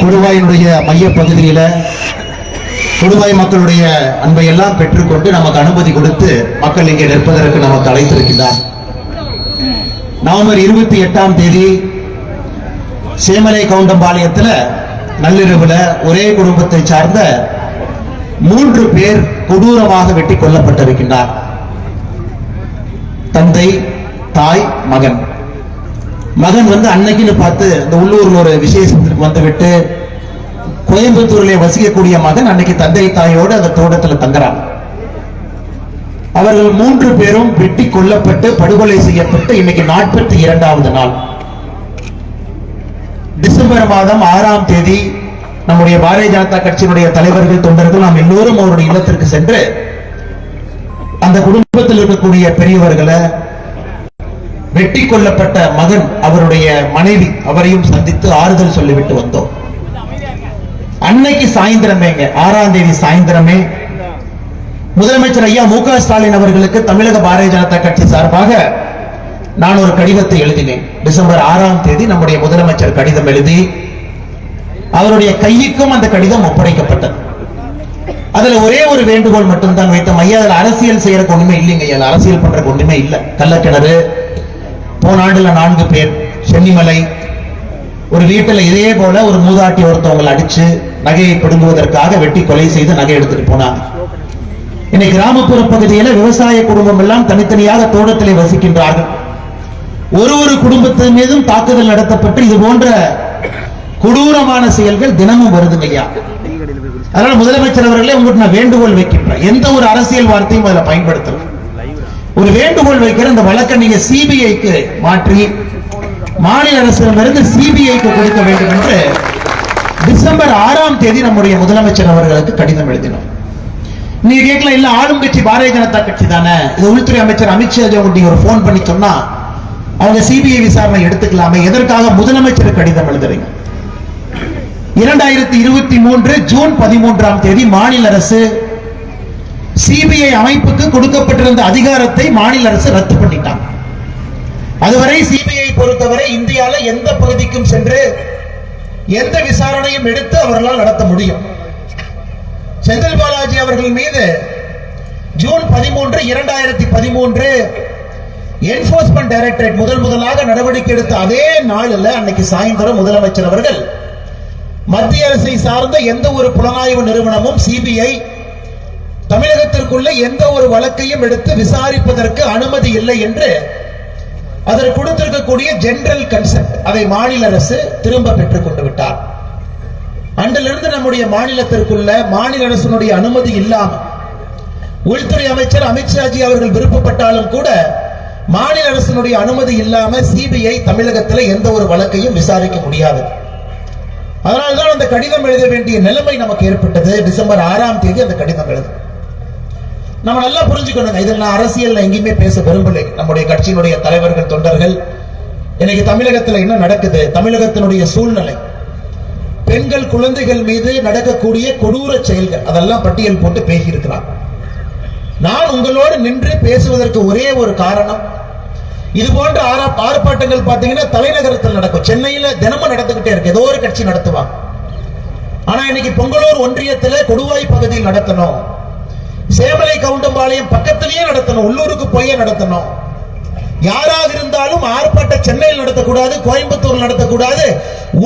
கொடுவாயினுடைய மைய பகுதியில கொடுவாய் மக்களுடைய அன்பை எல்லாம் பெற்றுக்கொண்டு நமக்கு அனுமதி கொடுத்து மக்கள் இங்கே நிற்பதற்கு நமக்கு அழைத்திருக்கிறார் நவம்பர் இருபத்தி எட்டாம் தேதி சேமலை கவுண்டம்பாளையத்தில் நள்ளிரவுல ஒரே குடும்பத்தை சார்ந்த மூன்று பேர் கொடூரமாக வெட்டி கொல்லப்பட்டிருக்கின்றார். தந்தை தாய் மகன். மகன் வந்து அன்னைக்குன்னு பார்த்து இந்த உள்ளூர்ல ஒரு விசேஷத்திற்கு வந்துவிட்டு கோயம்புத்தூர்ல வசிக்கக்கூடிய மகன் அன்னைக்கு தந்தை தாயோடு அந்த தோட்டத்துல தங்குறான். அவர்கள் மூன்று பேரும் வெட்டி கொல்லப்பட்டு படுகொலை செய்யப்பட்டு இன்னைக்கு நாற்பத்தி இரண்டாவது நாள். டிசம்பர் மாதம் ஆறாம் தேதி நம்முடைய பாரதிய ஜனதா கட்சியினுடைய தலைவர்கள் தொண்டர்கள் நாம் எல்லோரும் அவருடைய இல்லத்திற்கு சென்று அந்த குடும்பத்தில் இருக்கக்கூடிய பெரியவர்களை வெட்டி கொல்லப்பட்ட மகன் அவருடைய மனைவி அவரையும் சந்தித்து ஆறுதல் சொல்லிவிட்டு வந்தோம். அன்னைக்கு சாயந்திரமேங்க ஆறாம் தேதி சாயந்தரமே முதலமைச்சர் ஐயா மு க ஸ்டாலின் அவர்களுக்கு தமிழக பாரதிய ஜனதா கட்சி சார்பாக நான் ஒரு கடிதத்தை எழுதினேன். டிசம்பர் ஆறாம் தேதி நம்முடைய முதலமைச்சர் கடிதம் எழுதி அவருடைய கையுக்கும் அந்த கடிதம் ஒப்படைக்கப்பட்டது. அதுல ஒரே ஒரு வேண்டுகோள் மட்டும்தான் வைத்தோம். ஐயா அதுல அரசியல் செய்யறதுக்கு ஒண்ணுமே இல்லைங்க ஐயா. அரசியல் பண்றதுக்கு ஒண்ணுமே இல்ல. கள்ளக்கிணறு போன ஆண்டுல நான்கு பேர். சென்னிமலை ஒரு வீட்டுல இதே போல ஒரு மூதாட்டி ஒருத்தவங்களை அடிச்சு நகையை பிடுங்குவதற்காக வெட்டி கொலை செய்து நகை எடுத்துட்டு போனாங்க இன்னைக்கு கிராமப்புற பகுதியில விவசாய குடும்பம் எல்லாம் தனித்தனியாக தோட்டத்திலே வசிக்கின்றார்கள். ஒரு ஒரு குடும்பத்தின் மீதும் தாக்குதல் நடத்தப்பட்டு இது போன்ற கொடூரமான செயல்கள் தினமும் வருதுங்க ஐயா. அதனால முதலமைச்சர் அவர்களே உங்களுக்கு நான் வேண்டுகோள் வைக்கின்றேன். எந்த ஒரு அரசியல் வார்த்தையும் அதில் பயன்படுத்தலாம் ஒரு வேண்டுகோள் வைக்கிற இந்த வழக்கை நீங்க சிபிஐக்கு மாற்றி மாநில அரசிடமிருந்து சிபிஐக்கு கொடுக்க வேண்டும் என்று டிசம்பர் ஆறாம் தேதி நம்முடைய முதலமைச்சர் அவர்களுக்கு கடிதம் எழுதினோம். நீங்க கேட்கலாம் இல்ல ஆளும் கட்சி பாரதிய ஜனதா கட்சி தானே? இது உள்துறை அமைச்சர் அமித்ஷா நீங்க ஒரு போன் பண்ணி சொன்னா அவங்க சிபிஐ விசாரணை எடுத்துக்கலாமே எதற்காக முதலமைச்சர் கடிதம் எழுதுறீங்க? இரண்டாயிரத்தி இருபத்தி மூன்று ஜூன் பதிமூன்றாம் தேதி மாநில அரசு சிபிஐ அமைப்புக்கு கொடுக்கப்பட்டிருந்த அதிகாரத்தை மாநில அரசு ரத்து பண்ணிட்டாங்க. அதுவரை சிபிஐ பொறுத்தவரை இந்தியால எந்த பகுதிக்கும் சென்று எந்த விசாரணையும் எடுத்து அவர்களால் நடத்த முடியும். செந்தில் பாலாஜி அவர்கள் மீது ஜூன் பதிமூன்று இரண்டாயிரத்தி பதிமூன்று என்போர்ஸ்மெண்ட் டைரக்டரேட் முதல் முதலாக நடவடிக்கை எடுத்த அதே நாளில் அன்னைக்கு சாயந்தரம் முதலமைச்சர் அவர்கள் மத்திய அரசை சார்ந்த எந்த ஒரு புலனாய்வு நிறுவனமும் சிபிஐ தமிழகத்திற்குள்ள எந்த ஒரு வழக்கையும் எடுத்து விசாரிப்பதற்கு அனுமதி இல்லை என்று அதற்கு கொடுத்திருக்கக்கூடிய ஜெனரல் கன்செப்ட் அதை மாநில அரசு திரும்ப பெற்றுக் கொண்டு விட்டார். அன்றிலிருந்து நம்முடைய மாநிலத்திற்குள்ள மாநில அரசினுடைய அனுமதி இல்லாமல் உள்துறை அமைச்சர் அமித்ஷாஜி அவர்கள் விருப்பப்பட்டாலும் கூட மாநில அரசினுடைய அனுமதி இல்லாம சிபிஐ தமிழகத்தில் எந்த ஒரு வழக்கையும் விசாரிக்க முடியாது. அதனால்தான் அந்த கடிதம் எழுத வேண்டிய நிலைமை நமக்கு ஏற்பட்டது. டிசம்பர் ஆறாம் தேதி அந்த கடிதம் எழுது நம்ம நல்லா புரிஞ்சுக்கணுங்க. இதில் நான் அரசியல் எங்கேயுமே பேச விரும்பலை. நம்முடைய கட்சியினுடைய தலைவர்கள் தொண்டர்கள். இன்னைக்கு தமிழகத்தில் என்ன நடக்குது? தமிழகத்தினுடைய சூழ்நிலை. பெண்கள் குழந்தைகள் மீது நடக்கக்கூடிய கொடூர செயல்கள். அதெல்லாம் பட்டியல் போட்டு பேசியிருக்கிறார். நான் உங்களோடு நின்று பேசுவதற்கு ஒரே ஒரு காரணம் இது போன்ற ஆர்ப்பாட்டங்கள் பார்த்தீங்கன்னா தலைநகரத்தில் நடக்கும். சென்னையில தினமும் நடந்துகிட்டே இருக்கு. ஏதோ ஒரு கட்சி நடத்துவாங்க. ஆனா இன்னைக்கு பொங்கலூர் ஒன்றியத்தில் கொடுவாய் பகுதியில் நடத்தணும். சேமலை கவுண்டம்பாளையம் பக்கத்திலேயே நடத்தணும். உள்ளூருக்கு போயே நடத்தணும். யாராக இருந்தாலும் ஆர்ப்பாட்ட சென்னையில் நடத்தக்கூடாது கோயம்புத்தூர் நடத்தக்கூடாது.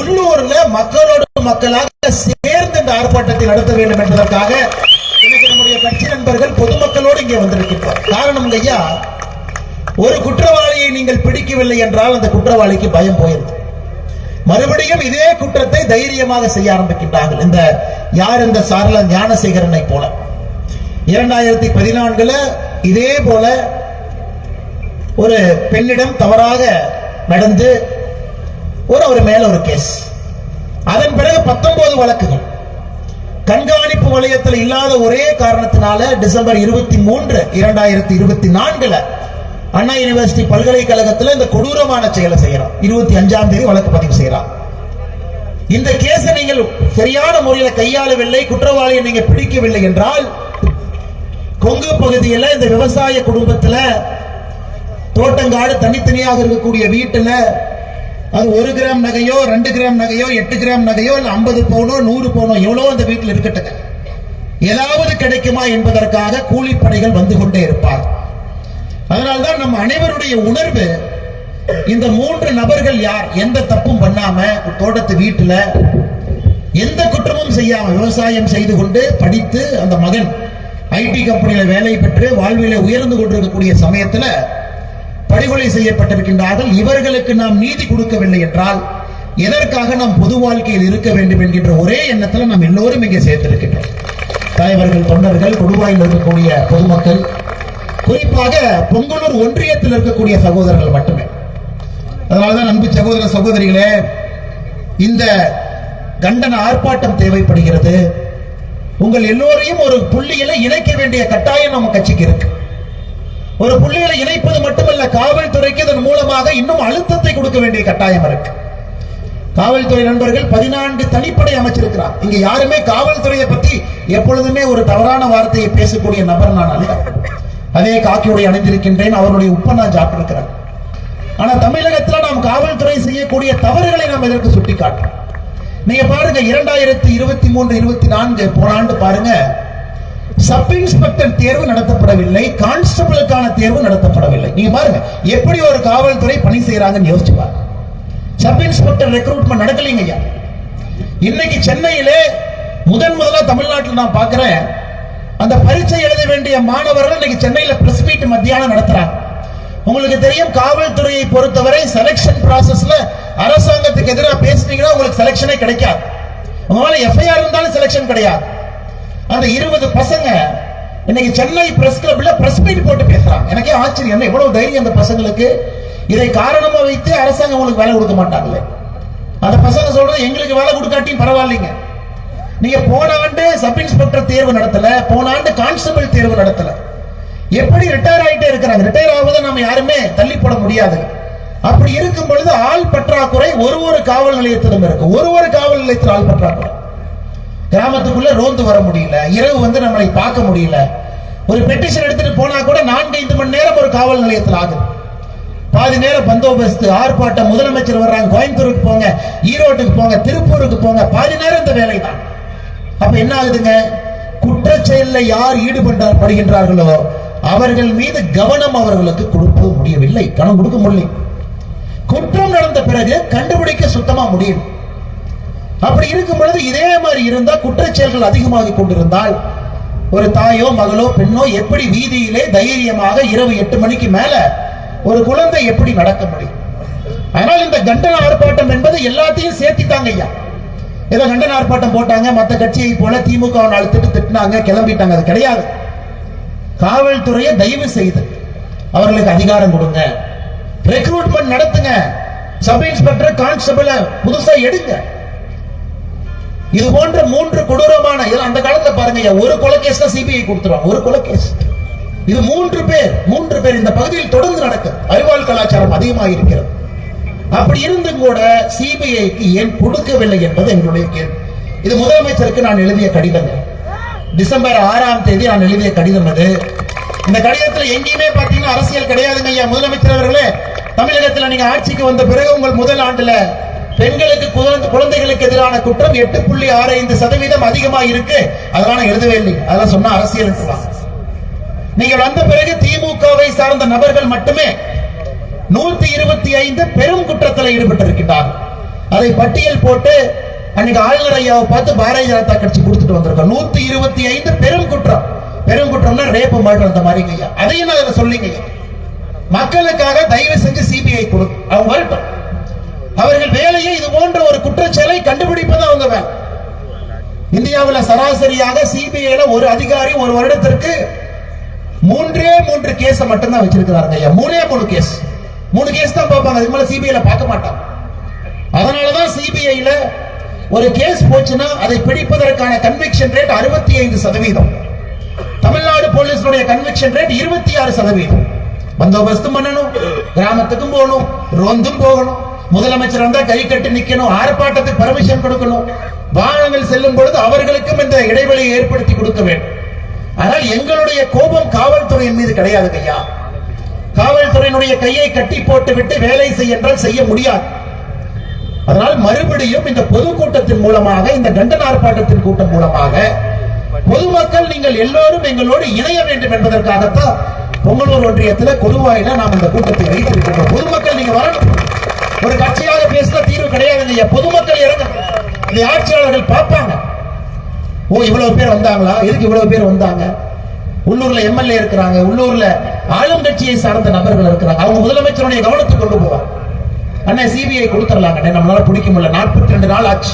உள்ளூர்ல மக்களோடு மக்களாக சேர்ந்து இந்த ஆர்ப்பாட்டத்தை நடத்த வேண்டும் என்பதற்காக இன்னைக்கு நம்முடைய கட்சி நண்பர்கள் பொதுமக்களோடு இங்கே வந்திருக்கின்றோம். காரணம் ஐயா ஒரு குற்றவாளியை நீங்கள் பிடிக்கவில்லை என்றால் அந்த குற்றவாளிக்கு பயம் போயிருது. மறுபடியும் இதே குற்றத்தை தைரியமாக செய்ய ஆரம்பிக்கின்றார்கள். இந்த யார் இந்த சாரல ஞானசேகரனை போல. இரண்டாயிரத்தி பதினான்குல இதே போல ஒரு பெண்ணிடம் தவறாக நடந்து ஒரு ஒரு மேல ஒரு கேஸ் அதன் பிறகு பத்தொன்பது வழக்குகள். கண்காணிப்பு வலயத்தில் இல்லாத ஒரே காரணத்தினால டிசம்பர் இருபத்தி மூன்று இரண்டாயிரத்தி இருபத்தி நான்குல அண்ணா யூனிவர்சிட்டி பல்கலைக்கழகத்தில் இந்த கொடூரமான செயலை செய்யறோம் இருபத்தி அஞ்சாம் தேதி வழக்கு பதிவு செய்யறான். இந்த கேஸை நீங்கள் சரியான முறையில் கையாளவில்லை குற்றவாளியை நீங்க பிடிக்கவில்லை என்றால் கொங்கு பகுதியில் இந்த விவசாய குடும்பத்துல தோட்டங்காடு தனித்தனியாக இருக்கக்கூடிய வீட்டுல அது ஒரு கிராம் நகையோ ரெண்டு கிராம் நகையோ எட்டு கிராம் நகையோ இல்லை ஐம்பது பவுனோ நூறு பவுனோ எவ்வளோ அந்த வீட்டில் இருக்கட்டுங்க. ஏதாவது கிடைக்குமா என்பதற்காக கூலிப்படைகள் வந்து கொண்டே இருப்பார் அதனால்தான் நம்ம அனைவருடைய உணர்வு இந்த மூன்று நபர்கள் யார் எந்த தப்பும் பண்ணாம தோட்டத்து வீட்டுல எந்த குற்றமும் செய்யாம விவசாயம் செய்து கொண்டு படித்து அந்த மகன் ஐடி கம்பெனியில் வேலை பெற்று வாழ்வில உயர்ந்து கொண்டிருக்கக்கூடிய சமயத்தில் படுகொலை செய்யப்பட்டிருக்கின்றார்கள். இவர்களுக்கு நாம் நீதி கொடுக்கவில்லை என்றால் எதற்காக நாம் பொது வாழ்க்கையில் இருக்க வேண்டும் என்கின்ற ஒரே எண்ணத்தில் நாம் எல்லோரும் இங்கே சேர்த்திருக்கின்றோம். தலைவர்கள் தொண்டர்கள் கொடுவாயில் இருக்கக்கூடிய பொதுமக்கள் குறிப்பாக பொங்கலூர் ஒன்றியத்தில் இருக்கக்கூடிய சகோதரர்கள் மட்டுமே. அதனால்தான் அன்பு சகோதர சகோதரிகளே இந்த கண்டன ஆர்ப்பாட்டம் தேவைப்படுகிறது. உங்கள் எல்லோரையும் ஒரு புள்ளியில இணைக்க வேண்டிய கட்டாயம் நம்ம கட்சிக்கு இருக்கு. ஒரு புள்ளியில இணைப்பது மட்டுமல்ல காவல்துறைக்கு இதன் மூலமாக இன்னும் அழுத்தத்தை கொடுக்க வேண்டிய கட்டாயம் இருக்கு. காவல்துறை நண்பர்கள் பதினான்கு தனிப்படை அமைச்சிருக்கிறார். இங்க யாருமே காவல்துறையை பத்தி எப்பொழுதுமே ஒரு தவறான வார்த்தையை பேசக்கூடிய நபர் நான் அல்ல. அதே காக்கியுடைய அணிந்திருக்கின்றேன் அவருடைய உப்பை நான் சாப்பிட்டிருக்கிறேன். ஆனா தமிழகத்துல நாம் காவல்துறை செய்யக்கூடிய தவறுகளை நாம் இதற்கு சுட்டிக்காட்டுறோம் நீங்க பாருங்க இரண்டாயிரத்தி இருபத்தி மூன்று இருபத்தி நான்கு போன ஆண்டு பாருங்க. சப் இன்ஸ்பெக்டர் தேர்வு நடத்தப்படவில்லை கான்ஸ்டபிளுக்கான தேர்வு நடத்தப்படவில்லை. நீங்க பாருங்க எப்படி ஒரு காவல்துறை பணி செய்யறாங்கன்னு யோசிச்சு பாருங்க. சப் இன்ஸ்பெக்டர் ரெக்ரூட்மெண்ட் நடக்கலைங்க ஐயா. இன்னைக்கு சென்னையிலே முதன் முதலா தமிழ்நாட்டில் நான் பாக்குறேன் அந்த பரீட்சை எழுத வேண்டிய மாணவர்கள் இன்னைக்கு சென்னையில பிரஸ் மீட் மத்தியானம் நடத்துறாங்க. உங்களுக்கு தெரியும் காவல்துறையை பொறுத்தவரை செலக்ஷன் ப்ராசஸ்ல அரசாங்கத்துக்கு எதிராக பேசுனீங்கன்னா உங்களுக்கு செலக்ஷனே கிடைக்காது. உங்களால எஃப்ஐஆர் இருந்தாலும் செலக்ஷன் கிடையாது. அந்த இருபது பசங்க இன்னைக்கு சென்னை பிரஸ் கிளப்ல பிரஸ் மீட் போட்டு பேசுறாங்க. எனக்கே ஆச்சரியம். என்ன எவ்வளவு தைரியம் அந்த பசங்களுக்கு? இதை காரணமா வைத்து அரசாங்கம் உங்களுக்கு வேலை கொடுக்க மாட்டாங்களே? அந்த பசங்க சொல்றது எங்களுக்கு வேலை கொடுக்காட்டியும் பரவாயில்லைங்க. நீங்க போன ஆண்டு சப் இன்ஸ்பெக்டர் தேர்வு நடத்தல போன ஆண்டு கான்ஸ்டபிள் தேர்வு நடத்தல. எப்படி ரிட்டையர் ஆகிட்டே இருக்கிறாங்க? ரிட்டையர் ஆகுவதை நம்ம யாருமே தள்ளி போட முடியாது. அப்படி இருக்கும் பொழுது ஆள் பற்றாக்குறை ஒரு ஒரு காவல் நிலையத்திலும் இருக்கு. ஒரு ஒரு காவல் நிலையத்தில் ஆள் பற்றாக்குறை. கிராமத்துக்குள்ள ரோந்து வர முடியல. இரவு வந்து நம்மளை பார்க்க முடியல. ஒரு பெட்டிஷன் எடுத்துட்டு போனா கூட நான்கு ஐந்து மணி நேரம் ஒரு காவல் நிலையத்தில் ஆகுது. பாதி நேரம் பந்தோபஸ்து ஆர்ப்பாட்டம் முதலமைச்சர் வர்றாங்க கோயம்புத்தூருக்கு போங்க ஈரோட்டுக்கு போங்க திருப்பூருக்கு போங்க பாதி நேரம் இந்த வேலை தான் அப்ப என்ன ஆகுதுங்க? குற்ற செயல்ல யார் ஈடுபடுகின்றார்களோ அவர்கள் மீது கவனம் அவர்களுக்கு கொடுக்க முடியவில்லை. கவனம் கொடுக்க முடியல. குற்றம் நடந்த பிறகு கண்டுபிடிக்க சுத்தமா முடியும். அப்படி இருக்கும் பொழுது இதே மாதிரி இருந்தா குற்றச்செயல்கள் அதிகமாக கொண்டிருந்தால் ஒரு தாயோ மகளோ பெண்ணோ எப்படி வீதியிலே தைரியமாக இரவு எட்டு மணிக்கு மேல ஒரு குழந்தை எப்படி நடக்க முடியும்? அதனால் இந்த கண்டன ஆர்ப்பாட்டம் என்பது எல்லாத்தையும் சேர்த்திட்டாங்க ஐயா. ஏதோ கண்டன ஆர்ப்பாட்டம் போட்டாங்க மத்த கட்சியை போல திமுக நாலு திட்டு திட்டினாங்க கிளம்பிட்டாங்க. அது கிடையாது. காவல்துறையை தயவு செய்து அவர்களுக்கு அதிகாரம் கொடுங்க. ரெக்ரூட்மெண்ட் நடத்துங்க. சப் இன்ஸ்பெக்டர் கான்ஸ்டபிள புதுசா எடுங்க. இது போன்ற மூன்று கொடூரமான இதெல்லாம் அந்த காலத்துல பாருங்க ஒரு கொலைகேஸ் தான் சிபிஐ கொடுத்துருவாங்க. ஒரு கொலைகேஸ் இது மூன்று பேர் மூன்று பேர் இந்த பகுதியில் தொடர்ந்து நடக்கும் அறிவாள் கலாச்சாரம் அதிகமாக இருக்கிறது அப்படி இருந்தும் கூட சிபிஐக்கு ஏன் கொடுக்கவில்லை என்பது எங்களுடைய கேள்வி. இது முதலமைச்சருக்கு நான் எழுதிய கடிதங்கள் டிசம்பர் ஆறாம் தேதி நான் எழுதிய கடிதம் அது இந்த கடிதத்தில் எங்கேயுமே பாத்தீங்கன்னா அரசியல் கிடையாதுங்க ஐயா. முதலமைச்சர் அவர்களே தமிழகத்துல நீங்க ஆட்சிக்கு வந்த பிறகு உங்கள் முதல் ஆண்டுல பெண்களுக்கு குழந்தைகளுக்கு எதிரான குற்றம் எட்டு புள்ளி ஆறு ஐந்து சதவீதம் அதிகமா இருக்கு. அதெல்லாம் நான் எழுதவே இல்லை. அதெல்லாம் சொன்னா அரசியல் நீங்கள் வந்த பிறகு திமுகவை சார்ந்த நபர்கள் மட்டுமே நூத்தி இருபத்தி ஐந்து பெரும் குற்றத்தில் ஈடுபட்டிருக்கிறார்கள் அதை பட்டியல் போட்டு அன்னைக்கு ஆளுநர் ஐயாவை பார்த்து பாரதிய ஜனதா கட்சி கொடுத்துட்டு வந்திருக்கோம். நூத்தி இருபத்தி ஐந்து பெரும் குற்றம். பெருங்குற்றம்னா ரேப்பு மர்டர் அந்த மாதிரி ஐயா அதையும் அதில் சொல்லிங்க ஐயா. மக்களுக்காக தயவு செஞ்சு சிபிஐ கொடு. அவங்க வரட்டும் அவர்கள் வேலையை இது போன்ற ஒரு குற்றச்செயலை கண்டுபிடிப்பது அவங்க வேலை. இந்தியாவில் சராசரியாக சிபிஐல ஒரு அதிகாரி ஒரு வருடத்திற்கு மூன்றே மூன்று கேஸ் மட்டும்தான் வச்சிருக்கிறாங்க ஐயா மூணே மூணு கேஸ் மூணு கேஸ் தான் பார்ப்பாங்க. அதுக்கு மேலே சிபிஐல பார்க்க மாட்டாங்க. அதனாலதான் சிபிஐல ஒரு கேஸ் போச்சுன்னா அதை பிடிப்பதற்கான கன்விக்ஷன் ரேட் அறுபத்தி ஐந்து சதவீதம். தமிழ்நாடு போலீஸுடைய கன்விக்ஷன் ரேட் இருபத்தி ஆறு சதவீதம். பந்தோபஸ்தும் பண்ணணும் கிராமத்துக்கும் போகணும் ரோந்தும் போகணும். முதலமைச்சர் வந்தா கை கட்டி நிக்கணும் ஆர்ப்பாட்டத்துக்கு பர்மிஷன் கொடுக்கணும். வாகனங்கள் செல்லும் பொழுது அவர்களுக்கும் இந்த இடைவெளியை ஏற்படுத்தி கொடுக்க வேண்டும். ஆனால் எங்களுடைய கோபம் காவல்துறையின் மீது கிடையாது ஐயா காவல்துறையினுடைய கையை கட்டி போட்டு விட்டு வேலை செய்ய என்றால் செய்ய முடியாது. அதனால் மறுபடியும் இந்த பொதுக்கூட்டத்தின் மூலமாக இந்த கண்டன ஆர்ப்பாட்டத்தின் கூட்டம் மூலமாக பொதுமக்கள் நீங்கள் எல்லோரும் எங்களோடு இணைய வேண்டும் என்பதற்காகத்தான் பொங்கலூர் ஒன்றியத்தில் கொடுவாயில நாம் இந்த கூட்டத்தை வைத்திருக்கின்றோம். பொதுமக்கள் நீங்க வரணும். ஒரு கட்சியாக பேசின தீர்வு கிடையாது. ஐயா. பொதுமக்கள் இறங்க. இந்த ஆட்சியாளர்கள் பார்ப்பாங்க. ஓ இவ்வளவு பேர் வந்தாங்களா? எதுக்கு இவ்வளவு பேர் வந்தாங்க? உள்ளூர்ல எம்எல்ஏ இருக்கிறாங்க. உள்ளூர்ல ஆளும் கட்சியை சார்ந்த நபர்கள் இருக்கிறாங்க. அவங்க முதலமைச்சருடைய கவனத்துக்கு கொண்டு போவாங்க அண்ணா சிபிஐ கொடுத்துடலாங்க. நம்மளால பிடிக்க முடியல. நாற்பத்தி ரெண்டு நாள் ஆச்சு.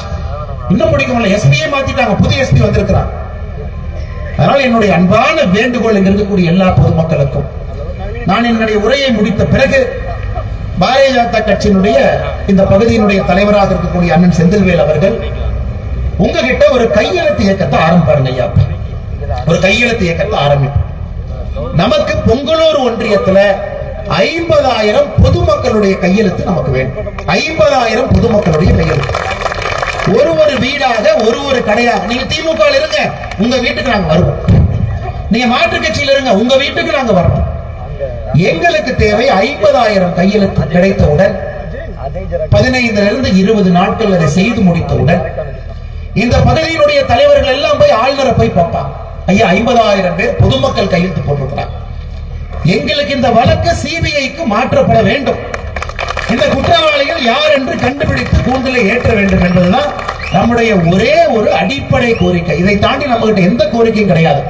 இன்னும் பிடிக்க முடியல. எஸ்பியை மாத்திட்டாங்க. புது எஸ்பி வந்திருக்கிறாங்க. அதனால் என்னுடைய அன்பான வேண்டுகோள் இங்க இருக்கக்கூடிய எல்லா பொதுமக்களுக்கும் நான் என்னுடைய உரையை முடித்த பிறகு பாரதிய ஜனதா கட்சியினுடைய இந்த பகுதியினுடைய தலைவராக இருக்கக்கூடிய அண்ணன் செந்தில்வேல் அவர்கள் உங்ககிட்ட ஒரு கையெழுத்து இயக்கத்தை ஆரம்பிப்பாருங்க ஐயா ஒரு கையெழுத்து இயக்கத்தை ஆரம்பிப்போம். நமக்கு பொங்கலூர் ஒன்றியத்துல ஐம்பதாயிரம் பொதுமக்களுடைய கையெழுத்து நமக்கு வேண்டும். ஐம்பதாயிரம் பொதுமக்களுடைய கையெழுத்து. ஒரு ஒரு வீடாக ஒரு ஒரு கடையாக. நீங்க திமுக இருங்க உங்க வீட்டுக்கு நாங்க வருவோம். நீங்க மாற்று கட்சியில இருங்க உங்க வீட்டுக்கு நாங்க வரோம் எங்களுக்கு தேவை ஐம்பதாயிரம் கையெழுத்து கிடைத்தவுடன் பதினைந்துல இருந்து இருபது நாட்கள் அதை செய்து முடித்தவுடன் இந்த பகுதியினுடைய தலைவர்கள் எல்லாம் போய் ஆளுநரை போய் பார்ப்பாங்க. ஐயா ஐம்பதாயிரம் பேர் பொதுமக்கள் கையெழுத்து போட்டிருக்கிறார் எங்களுக்கு இந்த வழக்கு சிபிஐக்கு மாற்றப்பட வேண்டும். இந்த குற்றவாளிகள் யார் என்று கண்டுபிடித்து கூந்தலை ஏற்ற வேண்டும் என்பதுதான் நம்முடைய ஒரே ஒரு அடிப்படை கோரிக்கை. இதை தாண்டி நம்மகிட்ட எந்த கோரிக்கையும் கிடையாது.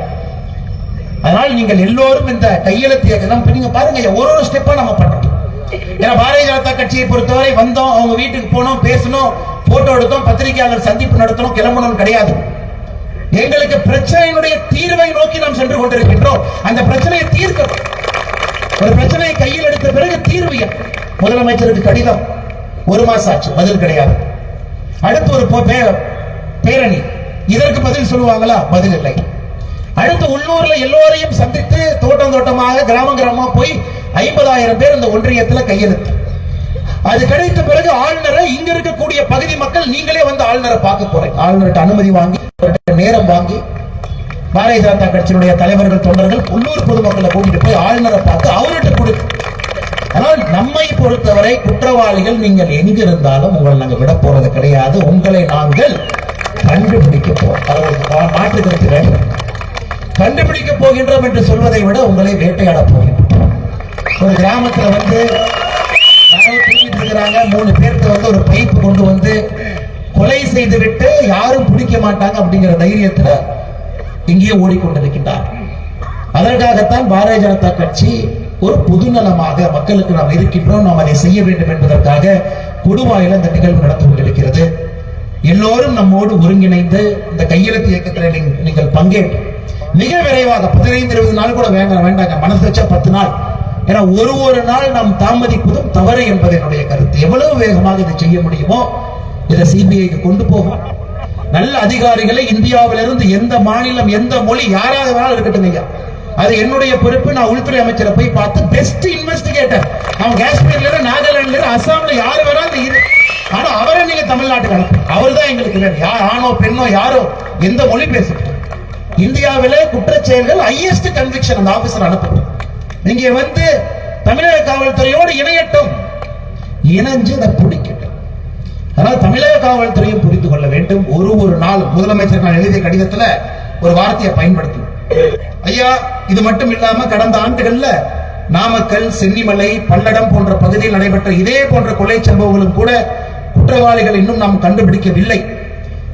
அதனால் நீங்கள் எல்லோரும் இந்த கையெழுத்து இயக்கம் நீங்க பாருங்க ஒரு ஒரு ஸ்டெப்பா நம்ம பண்றோம் ஏன்னா பாரதிய ஜனதா கட்சியை பொறுத்தவரை வந்தோம் அவங்க வீட்டுக்கு போனோம் பேசணும் போட்டோ எடுத்தோம் பத்திரிகையாளர் சந்திப்பு நடத்தணும் கிளம்பணும் கிடையாது. எங்களுக்கு பிரச்சனையினுடைய தீர்வை நோக்கி நாம் சென்று கொண்டிருக்கின்றோம். அந்த பிரச்சனையை தீர்க்கணும் ஒரு பிரச்சனையை கையில் எடுத்த பிறகு தீர்வு என்ன? முதலமைச்சருக்கு கடிதம். ஒரு மாசம் ஆச்சு பதில் கிடையாது. அடுத்து ஒரு பேரணி. இதற்கு பதில் சொல்லுவாங்களா? பதில் இல்லை. அடுத்து உள்ளூர்ல எல்லோரையும் சந்தித்து தோட்டம் தோட்டமாக கிராம கிராமமா போய் ஐம்பதாயிரம் பேர் இந்த ஒன்றியத்துல கையெழுத்து. அது கிடைத்த பிறகு ஆளுநரை இங்க இருக்கக்கூடிய பகுதி மக்கள் நீங்களே வந்து ஆளுநரை பார்க்க போறேன் ஆளுநர்கிட்ட அனுமதி வாங்கி நேரம் வாங்கி பாரதிய ஜனதா கட்சியினுடைய தலைவர்கள் தொண்டர்கள் உள்ளூர் பொதுமக்களை கூட்டிட்டு போய் ஆளுநரை பார்த்து அவர்கிட்ட கொடுத்து ஆனால் நம்மை பொறுத்தவரை குற்றவாளிகள் நீங்கள் எங்கிருந்தாலும் உங்களை நாங்கள் விட போறது கிடையாது. உங்களை நாங்கள் கண்டுபிடிக்க போறோம் அது மாற்று கருத்து வேண்டும் கண்டுபிடிக்க போகின்றோம் என்று சொல்வதை விட உங்களை வேட்டையாட போகின்றோம். ஒரு கிராமத்துல வந்து இருக்கிறாங்க. மூணு பேருக்கு வந்து ஒரு பைப் கொண்டு வந்து கொலை செய்து விட்டு யாரும் பிடிக்க மாட்டாங்க அப்படிங்கிற தைரியத்துல இங்கேயே ஓடிக்கொண்டிருக்கின்றார். அதற்காகத்தான் பாரதிய ஜனதா கட்சி ஒரு பொதுநலமாக மக்களுக்கு நாம் இருக்கின்றோம் நாம் அதை செய்ய வேண்டும் என்பதற்காக கொடுவாயில அந்த நிகழ்வு நடந்து கொண்டிருக்கிறது. எல்லோரும் நம்மோடு ஒருங்கிணைந்து இந்த கையெழுத்து இயக்கத்தில் நீங்கள் பங்கேற்று மிக விரைவாக பதினைந்து இருபது நாள் கூட வேண்டாம் வேண்டாங்க மனசு வச்சா பத்து நாள். ஏன்னா ஒரு ஒரு நாள் நாம் தாமதிப்பதும் தவறு என்பது என்னுடைய கருத்து. எவ்வளவு வேகமாக இதை செய்ய முடியுமோ இதை சிபிஐக்கு கொண்டு போகும் நல்ல அதிகாரிகளை இந்தியாவிலிருந்து எந்த மாநிலம் எந்த மொழி யாராக வேணாலும் இருக்கட்டும் ஐயா. அது என்னுடைய பொறுப்பு. நான் உள்துறை அமைச்சரை போய் பார்த்து பெஸ்ட் இன்வெஸ்டிகேட்டர் அவன் காஷ்மீர்ல இருந்து நாகாலாந்துல இருந்து அசாம்ல யாரு வேணாலும் அந்த ஆனா அவரை நீங்க தமிழ்நாட்டுக்கு அனுப்பு அவர் தான் எங்களுக்கு வேணும் யார் ஆணோ பெண்ணோ யாரோ எந்த மொழி பேச இந்தியாவிலே குற்றச்செயல்கள் ஹையஸ்ட் கன்விக்ஷன் அந்த ஆபீசர் அனுப்பட்டும் நீங்க வந்து தமிழக காவல்துறையோடு இணையட்டும். இணைஞ்சு அதை பிடிக்கட்டும். அதனால் தமிழக காவல்துறையும் புரிந்து கொள்ள வேண்டும். ஒரு ஒரு நாள் முதலமைச்சர் நான் எழுதிய கடிதத்துல ஒரு வார்த்தையை பயன்படுத்தும் ஐயா இது மட்டும் இல்லாம கடந்த ஆண்டுகள்ல நாமக்கல் சென்னிமலை பல்லடம் போன்ற பகுதியில் நடைபெற்ற இதே போன்ற கொலை சம்பவங்களும் கூட குற்றவாளிகள் இன்னும் நாம் கண்டுபிடிக்கவில்லை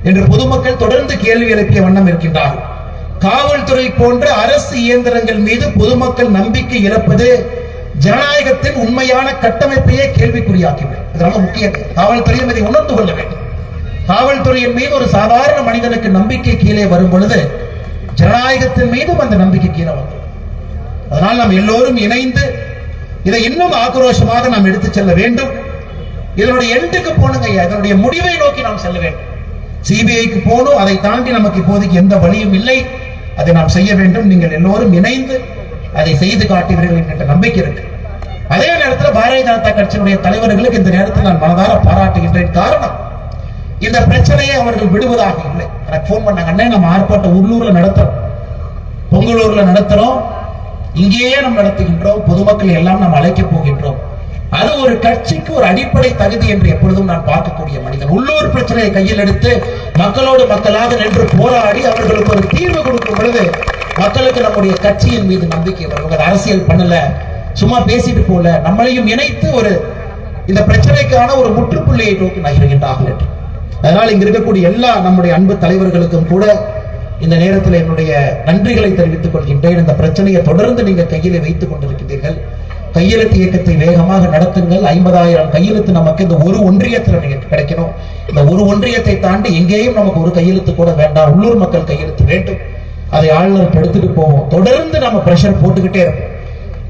என்று பொதுமக்கள் தொடர்ந்து கேள்வி எழுப்பிய வண்ணம் இருக்கின்றார்கள். காவல்துறை போன்ற அரசு இயந்திரங்கள் மீது பொதுமக்கள் நம்பிக்கை இழப்பது ஜனநாயகத்தின் உண்மையான கட்டமைப்பையே கேள்விக்குறியாக்கிவிடும். இது ரொம்ப முக்கியம். காவல்துறையும் இதை உணர்ந்து கொள்ள வேண்டும். காவல்துறையின் மீது ஒரு சாதாரண மனிதனுக்கு நம்பிக்கை கீழே வரும் பொழுது ஜனநாயகத்தின் மீதும் அந்த நம்பிக்கை கீழே வந்து அதனால் நாம் எல்லோரும் இணைந்து இதை இன்னும் ஆக்ரோஷமாக நாம் எடுத்துச் செல்ல வேண்டும். இதனுடைய எண்டுக்கு போனுங்க ஐயா. இதனுடைய முடிவை நோக்கி நாம் செல்ல வேண்டும். சிபிஐக்கு போகணும் அதை தாண்டி நமக்கு இப்போதைக்கு எந்த வழியும் இல்லை. அதை நாம் செய்ய வேண்டும். நீங்கள் எல்லோரும் இணைந்து அதை செய்து காட்டுவீர்கள் என்கின்ற நம்பிக்கை இருக்கு. அதே நேரத்தில் பாரதிய ஜனதா கட்சியினுடைய தலைவர்களுக்கு இந்த நேரத்தில் நான் மனதார பாராட்டுகின்றேன். காரணம் இந்த பிரச்சனையை அவர்கள் விடுவதாக இல்லை. எனக்கு போன் பண்ணாங்க அண்ணே நம்ம ஆர்ப்பாட்டம் உள்ளூர்ல நடத்துறோம். பொங்கலூர்ல நடத்துறோம். இங்கேயே நம்ம நடத்துகின்றோம். பொதுமக்கள் எல்லாம் நாம் அழைக்க போகின்றோம். அது ஒரு கட்சிக்கு ஒரு அடிப்படை தகுதி என்று எப்பொழுதும் நான் பார்க்கக்கூடிய மனிதன். உள்ளூர் பிரச்சனையை கையில் எடுத்து மக்களோடு மக்களாக நின்று போராடி அவர்களுக்கு ஒரு தீர்வு கொடுக்கும் பொழுது மக்களுக்கு நம்முடைய கட்சியின் மீது நம்பிக்கை வரும். அரசியல் பண்ணல சும்மா பேசிட்டு போல. நம்மளையும் இணைத்து ஒரு இந்த பிரச்சனைக்கான ஒரு முற்றுப்புள்ளியை நோக்கி நகர்கின்றார்கள் என்று. அதனால் இங்க இருக்கக்கூடிய எல்லா நம்முடைய அன்பு தலைவர்களுக்கும் கூட இந்த நேரத்தில் என்னுடைய நன்றிகளை தெரிவித்துக் கொள்கின்றேன். இந்த பிரச்சனையை தொடர்ந்து நீங்க கையில வைத்துக் கொண்டிருக்கிறீர்கள். கையெழுத்து இயக்கத்தை வேகமாக நடத்துங்கள். ஐம்பதாயிரம் கையெழுத்து நமக்கு இந்த ஒரு ஒன்றியத்தில் நீங்க கிடைக்கணும். இந்த ஒரு ஒன்றியத்தை தாண்டி எங்கேயும் நமக்கு ஒரு கையெழுத்து கூட வேண்டாம். உள்ளூர் மக்கள் கையெழுத்து வேண்டும். அதை ஆளுநர் எடுத்துட்டு போவோம். தொடர்ந்து நம்ம ப்ரெஷர் போட்டுக்கிட்டே இருப்போம்.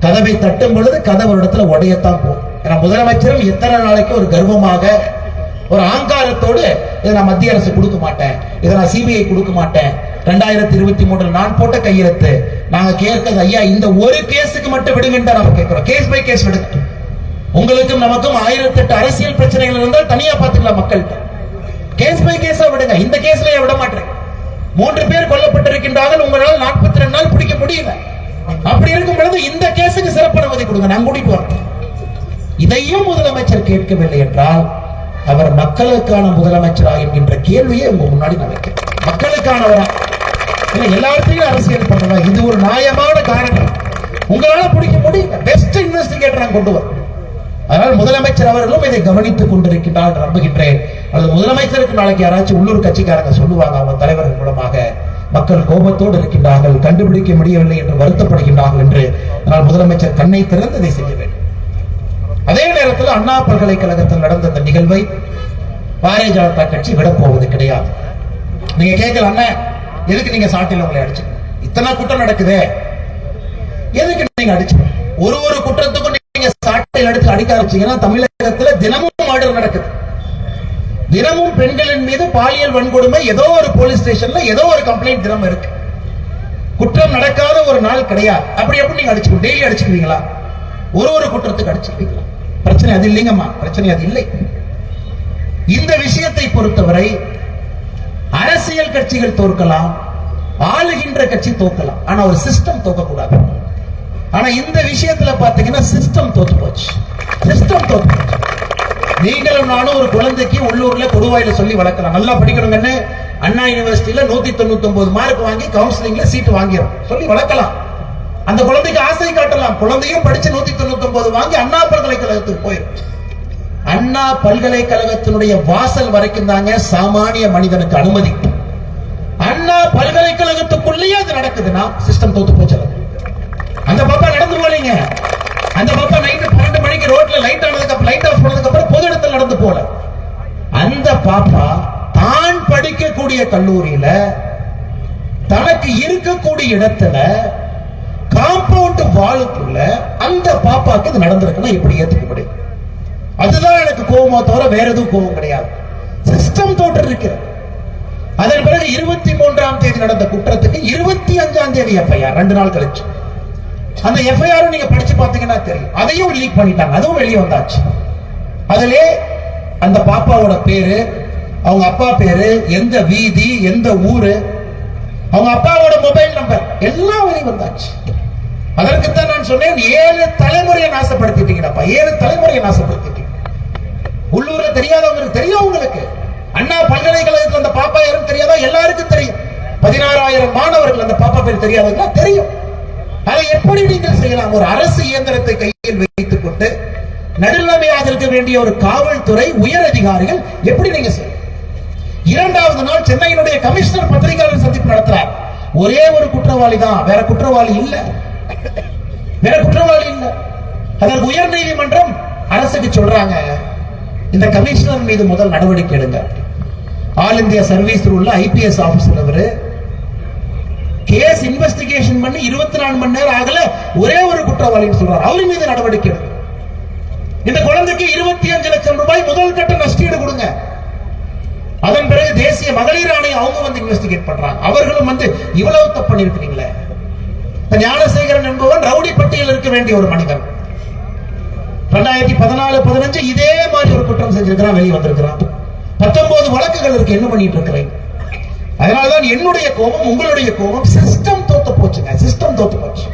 கதவை தட்டும் பொழுது கதவு இடத்துல உடையத்தான் போகும். ஏன்னா முதலமைச்சரும் எத்தனை நாளைக்கு ஒரு கர்வமாக ஒரு ஆங்காரத்தோடு இதை நான் மத்திய அரசு கொடுக்க மாட்டேன். இதை நான் சிபிஐ கொடுக்க மாட்டேன். ரெண்டாயிரத்தி இருபத்தி மூணுல நான் போட்ட கையெழுத்து. நாங்க கேட்கறது ஐயா இந்த ஒரு கேஸுக்கு மட்டும் விடுங்கன்ற நம்ம கேட்கிறோம். கேஸ் பை கேஸ் விடுங்க உங்களுக்கும் நமக்கும் ஆயிரத்தி எட்டு அரசியல் பிரச்சனைகள் இருந்தால் தனியா பார்த்துக்கலாம் மக்கள்கிட்ட கேஸ் பை கேஸா விடுங்க. இந்த கேஸ்ல விட மாட்டேன். மூன்று பேர் கொல்லப்பட்டிருக்கின்றார்கள். உங்களால் நாற்பத்தி ரெண்டு நாள் பிடிக்க முடியல. அப்படி இருக்கும் பொழுது இந்த கேஸுக்கு சிறப்பு அனுமதி கொடுங்க. நான் கூட்டிட்டு வரேன். இதையும் முதலமைச்சர் கேட்கவில்லை என்றால் அவர் மக்களுக்கான முதலமைச்சரா என்கின்ற கேள்வியை உங்க முன்னாடி நான் வைக்கிறேன். மக்களுக்கானவரா? இல்ல எல்லாத்தையும் அரசியல் பண்ணலாம் இது ஒரு நியாயமான காரணம். உங்களால பிடிக்க முடியும் பெஸ்ட் இன்வெஸ்டிகேட்டர் கொண்டு வர அதனால் முதலமைச்சர் அவர்களும் இதை கவனித்துக் கொண்டிருக்கிறார் நம்புகின்றேன். அல்லது முதலமைச்சருக்கு நாளைக்கு யாராச்சும் உள்ளூர் கட்சிக்காரங்க சொல்லுவாங்க அவங்க தலைவர்கள் மூலமாக மக்கள் கோபத்தோடு இருக்கின்றார்கள் கண்டுபிடிக்க முடியவில்லை என்று வருத்தப்படுகின்றார்கள் என்று. அதனால் முதலமைச்சர் கண்ணை திறந்து இதை செய்ய வேண்டும். அதே நேரத்தில் அண்ணா பல்கலைக்கழகத்தில் நடந்த இந்த நிகழ்வை பாரதிய ஜனதா கட்சி விடப்போவது கிடையாது. நீங்க கேட்கல அண்ணன் எதுக்கு நீங்க சாட்டில் உங்களை அடிச்சு இத்தனை குற்றம் நடக்குதே. எதுக்கு நீங்க அடிச்சு ஒரு ஒரு குற்றத்துக்கும் நீங்க சாட்டில் எடுத்து அடிக்க ஆரம்பிச்சீங்கன்னா தமிழகத்துல தினமும் மர்டர் நடக்குது. தினமும் பெண்களின் மீது பாலியல் வன்கொடுமை ஏதோ ஒரு போலீஸ் ஸ்டேஷன்ல ஏதோ ஒரு கம்ப்ளைண்ட் தினம் இருக்கு. குற்றம் நடக்காத ஒரு நாள் கிடையாது. அப்படி எப்படி நீங்க அடிச்சுக்கணும்? டெய்லி அடிச்சுக்குவீங்களா? ஒரு ஒரு குற்றத்துக்கு அடிச்சுக்குவீங்களா? பிரச்சனை அது இல்லைங்கம்மா. பிரச்சனை அது இல்லை. இந்த விஷயத்தை பொறுத்தவரை அரசியல் கட்சிகள் தோற்கலாம் ஆளுகின்ற கட்சி தோக்கலாம் ஆனா ஒரு சிஸ்டம் தோக்கக்கூடாது. ஆனா இந்த விஷயத்துல பாத்தீங்கன்னா சிஸ்டம் தோத்து போச்சு. சிஸ்டம் தோத்து போச்சு. நீங்களும் நானும் ஒரு குழந்தைக்கு உள்ளூர்ல கொடுவாயில சொல்லி வளர்க்கலாம். நல்லா படிக்கணுங்கன்னு அண்ணா யூனிவர்சிட்டியில நூத்தி தொண்ணூத்தி ஒன்பது மார்க் வாங்கி கவுன்சிலிங்ல சீட் வாங்கிடும் சொல்லி வளர்க்கலாம். அந்த குழந்தைக்கு ஆசை காட்டலாம். குழந்தையும் படிச்சு நூத்தி தொண்ணூத்தி ஒன்பது வாங்கி அண்ணா பல்கலைக்கழகத்துக்கு போயிடும் அண்ணா பல்கலைக்கழகத்தினுடைய வாசல் வரைக்கும் தாங்க சாமானிய மனிதனுக்கு அனுமதி. அண்ணா பல்கலைக்கழகத்துக்குள்ளேயே அது நடக்குதுன்னா சிஸ்டம் தோத்து போச்சு அந்த பாப்பா நடந்து போலீங்க அந்த பாப்பா நைட்டு பன்னெண்டு மணிக்கு ரோட்ல லைட் ஆனதுக்கு லைட் ஆஃப் பண்ணதுக்கு அப்புறம் பொது இடத்துல நடந்து போல அந்த பாப்பா தான் படிக்கக்கூடிய கல்லூரியில தனக்கு இருக்கக்கூடிய இடத்துல காம்பவுண்ட் வாலுக்குள்ள அந்த பாப்பாக்கு இது நடந்திருக்குன்னா எப்படி ஏத்துக்க முடியும்? அதுதான் எனக்கு கோபமா தவிர வேற எதுவும் கோபம் கிடையாது. சிஸ்டம் தோற்று இருக்கிறது அதன் பிறகு இருபத்தி மூன்றாம் தேதி நடந்த குற்றத்துக்கு இருபத்தி அஞ்சாம் தேதி எஃப்ஐஆர் ரெண்டு நாள் கழிச்சு. அந்த எஃப்ஐஆர் நீங்க படிச்சு பார்த்தீங்கன்னா தெரியும். அதையும் லீக் பண்ணிட்டாங்க. அதுவும் வெளியே வந்தாச்சு. அதிலே அந்த பாப்பாவோட பேரு அவங்க அப்பா பேரு எந்த வீதி எந்த ஊரு அவங்க அப்பாவோட மொபைல் நம்பர் எல்லாம் வெளியே வந்தாச்சு. அதற்குத்தான் நான் சொன்னேன் ஏழு தலைமுறையை நாசப்படுத்திட்டீங்கடப்பா ஏழு தலைமுறையை நாசப்படுத்திட்டீங்க. உள்ளூர்ல தெரியாதவங்களுக்கு தெரியும் உங்களுக்கு. அண்ணா பல்கலைக்கழகத்தில் அந்த பாப்பா யாரும் தெரியாதா? எல்லாருக்கும் தெரியும். பதினாறாயிரம் மாணவர்கள் அந்த பாப்பா பேர் தெரியாதவங்களா தெரியும். அதை எப்படி நீங்கள் செய்யலாம்? ஒரு அரசு இயந்திரத்தை கையில் வைத்துக் கொண்டு நடுநிலைமையாக இருக்க வேண்டிய ஒரு காவல்துறை உயர் அதிகாரிகள் எப்படி நீங்க செய்ய இரண்டாவது நாள் சென்னையினுடைய கமிஷனர் பத்திரிகையாளர் சந்திப்பு நடத்துறார். ஒரே ஒரு குற்றவாளி தான் வேற குற்றவாளி இல்ல. வேற குற்றவாளி இல்ல. அதற்கு உயர் நீதிமன்றம் அரசுக்கு சொல்றாங்க இந்த கமிஷனர் மீது முதல் நடவடிக்கை எடுங்க. ஆல் இந்தியா சர்வீஸ் உள்ள ஐபிஎஸ் ஆபீசர் அவரு கேஸ் இன்வெஸ்டிகேஷன் பண்ணி இருபத்தி நாலு மணி நேரம் ஆகல ஒரே ஒரு குற்றவாளின்னு சொல்றார். அவர் மீது நடவடிக்கை எடுங்க. இந்த குழந்தைக்கு இருபத்தி அஞ்சு லட்சம் ரூபாய் முதல் கட்ட நஷ்டீடு கொடுங்க. அதன் பிறகு தேசிய மகளிர் ஆணையம் அவங்க வந்து இன்வெஸ்டிகேட் பண்றாங்க. அவர்களும் வந்து இவ்வளவு தப்பு பண்ணிருக்கிறீங்களே ஞானசேகரன் என்பவன் ரவுடி பட்டியல் இருக்க வேண்டிய ஒரு மனிதன். ரெண்டாயிரத்தி பதினாலு பதினஞ்சு இதே மாதிரி ஒரு குற்றம் செஞ்சிருக்கிறான் வெளியே வந்திருக்கிறான். பத்தொன்பது வழக்குகள் இருக்கு என்ன பண்ணிட்டு இருக்கிறேன்? அதனாலதான் என்னுடைய கோபம் உங்களுடைய கோபம் சிஸ்டம் தோத்து போச்சுங்க சிஸ்டம் தோத்து போச்சு.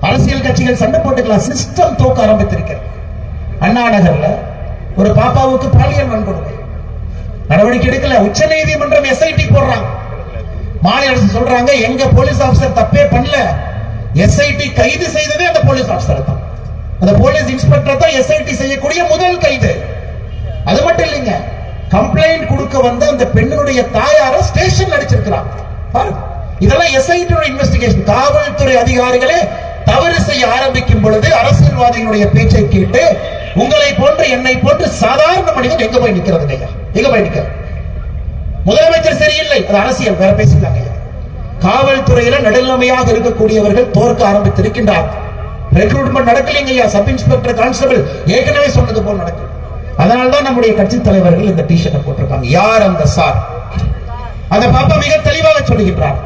அரசியல் கட்சிகள் சண்டை போட்டுக்கலாம் சிஸ்டம் தோக்க ஆரம்பித்திருக்கிறது. அண்ணா நகர்ல ஒரு பாப்பாவுக்கு பாலியல் வன்கொடுமை. நடவடிக்கை எடுக்கல உச்ச நீதிமன்றம் எஸ்ஐடி போடுறான். மாநில அரசு சொல்றாங்க எங்க போலீஸ் ஆபீசர் தப்பே பண்ணல. எஸ்ஐடி கைது செய்ததே அந்த போலீஸ் ஆஃபீஸர் தான். அந்த போலீஸ் இன்ஸ்பெக்டர் தான் எஸ்ஐடி செய்யக்கூடிய முதல் கைது. அது மட்டும் இல்லைங்க. கம்ப்ளைண்ட் கொடுக்க வந்த அந்த பெண்ணுடைய தாயார ஸ்டேஷன் அடிச்சிருக்கிறான். பாருங்க. இதெல்லாம் எஸ்ஐடி இன்வெஸ்டிகேஷன் காவல்துறை அதிகாரிகளே தவறு செய்ய ஆரம்பிக்கும் பொழுது அரசியல்வாதிகளுடைய பேச்சை கேட்டு உங்களை போன்று என்னை போன்று சாதாரண மனிதன் எங்க போய் நிக்கிறது ஐயா? எங்க போய் நிக்கிறது முதலமைச்சர் சரியில்லை. அது அரசியல். வேற பேசிக்கலாங்க காவல்துறையில நடுநிலைமையாக இருக்கக்கூடியவர்கள் தோற்க ஆரம்பித்திருக்கின்றார். ரெக்ரூட்மெண்ட் நடக்கலைங்க ஐயா சப் இன்ஸ்பெக்டர் கான்ஸ்டபிள் ஏற்கனவே சொன்னது போல் நடக்கும். அதனால தான் நம்முடைய கட்சி தலைவர்கள் இந்த டி ஷர்ட்டை போட்டிருக்காங்க. யார் அந்த சார்? அந்த பாப்பா மிக தெளிவாக சொல்லுகின்றார்.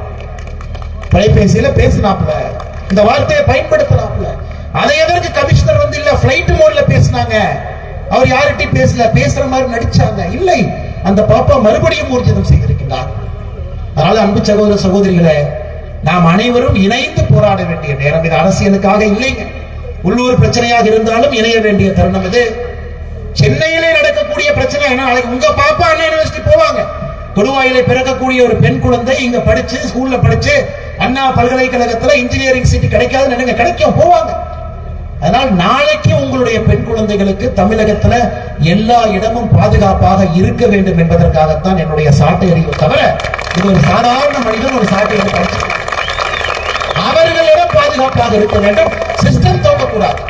தொலைபேசியில பேசினாப்ல இந்த வார்த்தையை பயன்படுத்தினாப்ல அதை எதற்கு கமிஷனர் வந்து இல்ல பிளைட் மோட்ல பேசினாங்க? அவர் யார்கிட்டையும் பேசல பேசுற மாதிரி நடிச்சாங்க. இல்லை அந்த பாப்பா மறுபடியும் ஊர்ஜிதம் செய்திருக்கிறார் அதனால அன்பு சகோதர சகோதரிகளே நாம் அனைவரும் இணைந்து போராட வேண்டிய நேரம் இது. அரசியலுக்காக இல்லைங்க. உள்ளூர் பிரச்சனையாக இருந்தாலும் இணைய வேண்டிய தருணம் இது. சென்னையிலே நடக்கக்கூடிய பிரச்சனை ஏன்னா உங்க பாப்பா அண்ணா யூனிவர்சிட்டி போவாங்க. கொடுவாயிலே பிறக்கக்கூடிய ஒரு பெண் குழந்தை இங்க படிச்சு ஸ்கூல்ல படிச்சு அண்ணா பல்கலைக்கழகத்துல இன்ஜினியரிங் சீட் கிடைக்காதுன்னு நினைங்க. கிடைக்கும் போவாங்க. அதனால் நாளைக்கு உங்களுடைய பெண் குழந்தைகளுக்கு தமிழகத்துல எல்லா இடமும் பாதுகாப்பாக இருக்க வேண்டும் என்பதற்காகத்தான் என்னுடைய சாட்டை அறிவு தவிர இது ஒரு சாதாரண மனிதன் ஒரு சாட்டை அவர்களிடம் பாதுகாப்பாக இருக்க வேண்டும். சிஸ்டம் தோக்கக்கூடாது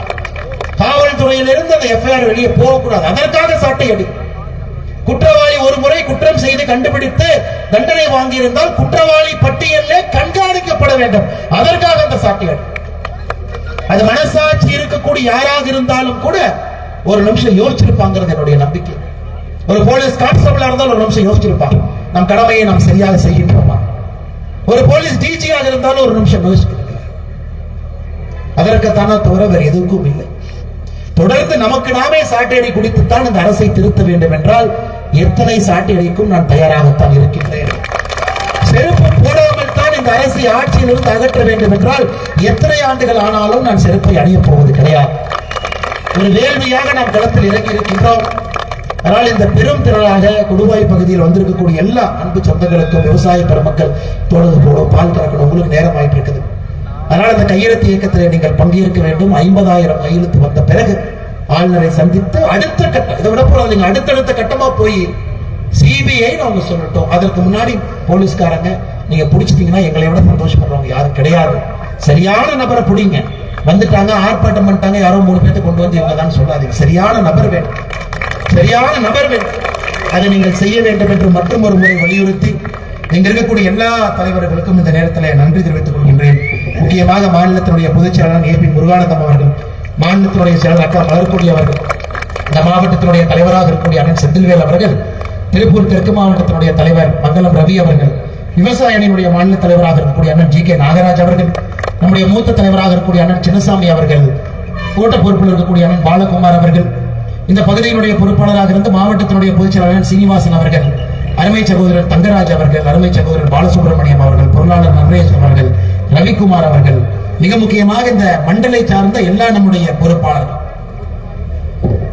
காவல்துறையிலிருந்து அந்த எஃப்ஐஆர் வெளியே போகக்கூடாது. அதற்காக சாட்டை அடி குற்றவாளி ஒரு முறை குற்றம் செய்து கண்டுபிடித்து தண்டனை வாங்கியிருந்தால் குற்றவாளி பட்டியலில் கண்காணிக்கப்பட வேண்டும். அதற்காக அந்த சாட்டை அடி அது மனசாட்சி இருக்கக்கூடிய யாராக இருந்தாலும் கூட ஒரு நிமிஷம் யோசிச்சிருப்பாங்கிறது என்னுடைய நம்பிக்கை. ஒரு போலீஸ் கான்ஸ்டபிளா இருந்தாலும் ஒரு நிமிஷம் யோசிச்சிருப்பாங்க. நம் கடமையை நாம் சரியாக செய்கின்றோமா? ஒரு போலீஸ் டிஜியாக இருந்தாலும் ஒரு நிமிஷம் யோசிக்கிறது அதற்குத்தான தவிர வேறு எதுக்கும் இல்லை. தொடர்ந்து நமக்கு நாமே சாட்டையடி குடித்துத்தான் இந்த அரசை திருத்த வேண்டும் என்றால் எத்தனை சாட்டையடிக்கும் நான் தயாராகத்தான் இருக்கின்றேன். செருப்பு போடாமல் தான் இந்த அரசை ஆட்சியிலிருந்து அகற்ற வேண்டும் என்றால் எத்தனை ஆண்டுகள் ஆனாலும் நான் செருப்பை அணியப் போவது கிடையாது. ஒரு வேள்வியாக நாம் களத்தில் இறங்கி இருக்கின்றோம் அதனால் இந்த பெரும் திரளாக கொடுவாய் பகுதியில் வந்திருக்கக்கூடிய எல்லா அன்பு சொந்தங்களுக்கும் விவசாய பெருமக்கள் தொழுது போடும் பால் கறக்கணும். உங்களுக்கு நேரம் ஆயிட்டு இருக்குது அதனால் இந்த கையெழுத்து இயக்கத்தில் நீங்கள் பங்கேற்க வேண்டும். ஐம்பதாயிரம் கையெழுத்து வந்த பிறகு ஆளுநரை சந்தித்து அடுத்த கட்டம் இதை விட போறாது நீங்க அடுத்தடுத்த கட்டமா போய் சிபிஐ அவங்க சொல்லட்டும். அதற்கு முன்னாடி போலீஸ்காரங்க நீங்க பிடிச்சிட்டீங்கன்னா எங்களை விட சந்தோஷப்படுறவங்க யாரும் கிடையாது. சரியான நபரை பிடிங்க. வந்துட்டாங்க ஆர்ப்பாட்டம் பண்ணிட்டாங்க யாரோ மூணு பேர்த்த கொண்டு வந்து இவங்க தான் சொல்லாதீங்க. சரியான நபர் வேணும். சரியான நபர் வேண்டும் அதை நீங்கள் செய்ய வேண்டும் என்று மற்றும் ஒரு முறை வலியுறுத்தி இங்க இருக்கக்கூடிய எல்லா தலைவர்களுக்கும் இந்த நேரத்தில் நன்றி தெரிவித்துக் கொள்கின்றேன். முக்கியமாக மாநிலத்தினுடைய பொதுச் செயலாளர் ஏ பி முருகானந்தம் அவர்கள் மாநிலத்தினுடைய செயலாளர் அக்கா மலர்கொடி அவர்கள் இந்த மாவட்டத்தினுடைய தலைவராக இருக்கக்கூடிய அண்ணன் செந்தில்வேல் அவர்கள் திருப்பூர் தெற்கு மாவட்டத்தினுடைய தலைவர் மங்கலம் ரவி அவர்கள் விவசாய அணியினுடைய மாநில தலைவராக இருக்கக்கூடிய அண்ணன் ஜி கே நாகராஜ் அவர்கள் நம்முடைய மூத்த தலைவராக இருக்கக்கூடிய அண்ணன் சின்னசாமி அவர்கள் கூட்ட பொறுப்பில் இருக்கக்கூடிய அண்ணன் பாலகுமார் அவர்கள் இந்த பகுதியினுடைய பொறுப்பாளராக இருந்து மாவட்டத்தினுடைய பொதுச் செயலாளர் சீனிவாசன் அவர்கள் அருமை சகோதரர் தங்கராஜ் அவர்கள் அருமை சகோதரர் பாலசுப்ரமணியம் அவர்கள் பொருளாளர் நரேஷ் அவர்கள் ரவிக்குமார் அவர்கள் மிக முக்கியமாக இந்த மண்டலை சார்ந்த எல்லா நம்முடைய பொறுப்பாளர்.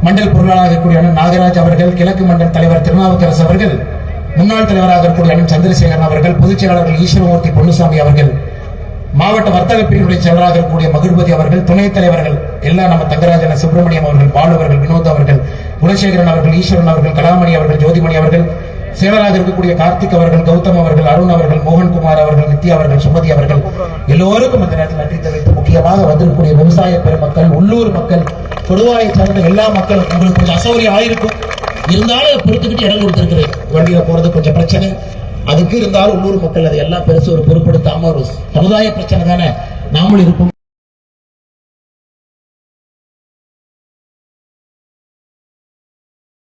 மண்டல் பொருளாளராக இருக்கக்கூடிய அண்ணன் நாகராஜ் அவர்கள் கிழக்கு மண்டல் தலைவர் திருநாவுக்கரசு அவர்கள் முன்னாள் தலைவராக இருக்கக்கூடிய அண்ணன் சந்திரசேகரன் அவர்கள் பொதுச் செயலாளர்கள் ஈஸ்வரமூர்த்தி பொன்னுசாமி அவர்கள் மாவட்ட வர்த்தக பிரிவுடைய செயலராக இருக்கக்கூடிய மகிழ்பதி அவர்கள் துணைத் தலைவர்கள் எல்லாம் நம்ம தங்கராஜன சுப்பிரமணியம் அவர்கள் பாலு அவர்கள் வினோத் அவர்கள் குணசேகரன் அவர்கள் ஈஸ்வரன் அவர்கள் கலாமணி அவர்கள் ஜோதிமணி அவர்கள் சேவராஜ் இருக்கக்கூடிய கார்த்திக் அவர்கள் கௌதம் அவர்கள் அருண் அவர்கள் மோகன்குமார் அவர்கள் நித்யா அவர்கள் சுமதி அவர்கள் எல்லோருக்கும் அந்த நேரத்தில் நன்றி தெரிவித்து முக்கியமாக வந்திருக்கக்கூடிய விவசாய பெருமக்கள் உள்ளூர் மக்கள் கொடுவாயை சார்ந்த எல்லா மக்களும் உங்களுக்கு கொஞ்சம் அசௌகரியம் ஆயிருக்கும். இருந்தாலும் பொறுத்துக்கிட்டு இடம் கொடுத்திருக்கிறேன். வண்டியில போறது கொஞ்சம் பிரச்சனை. அதுக்கு இருந்தாலும் உள்ளூர் மக்கள் அதை எல்லாம் பெருசு ஒரு பொருட்படுத்தாம ஒரு சமுதாய பிரச்சனை தானே. நாமளும் இருப்போம்.